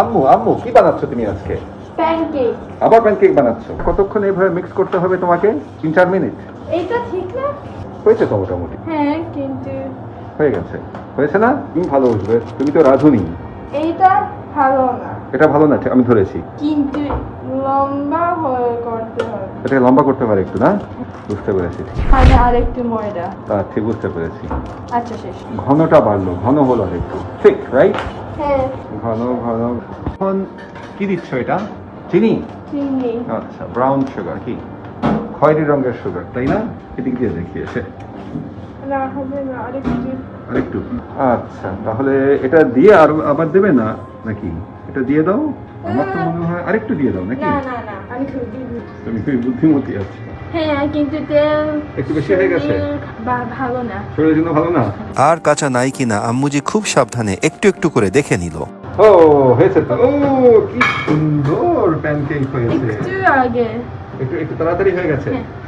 আম্মু আম্মু কি বানাচ্ছ তুমি আজকে? প্যানকেক আবার প্যানকেক বানাচ্ছো? কতক্ষণ এইভাবে মিক্স করতে হবে তোমাকে? তিন চার মিনিট এইটা ঠিক না? হয়েছে তো মোটামুটি। হ্যাঁ কিন্তু হয়ে গেছে। হয়েছে না? তুমি ভালো বুঝবে তুমি তো রাঁধুনি। এইটা ভালো না। এটা ভালো না আমি ধরেছি। কিন্তু লম্বা হয়ে করতে হবে। এটা লম্বা করতে পারে একটু না? বুঝতে পেরেছি। মানে আরেকটু ময়দা। তা ঠিক বুঝতে পেরেছি। আচ্ছা শেষ। ঘনটা বাড়লো ঘন হলো আর একটু ঠিক রাইট হ্যাঁ। ঘন ভালো। এখন কি দিচ্ছ এটা? চিনি? আচ্ছা ব্রাউন সুগার কি? খয়েরি রঙের সুগার তাই না? এদিক দিয়ে দেখিয়েছে। আরেকটু আচ্ছা তাহলে এটা দিয়ে আর আবার দেবে না নাকি? এটা দিয়ে দাও? আমার তো মনে হয় আরেকটু দিয়ে দাও নাকি? তুমি খুবই বুদ্ধিমতী আছো। ভালো ভালো আর কাঁচা নাই কিনা আম্মুজি খুব সাবধানে একটু একটু করে দেখে নিল। ও হয়েছে তো। ও কি সুন্দর প্যানকেক হয়েছে। একটু আগে। একটু একটু তাড়াতাড়ি হয়ে গেছে। হ্যাঁ।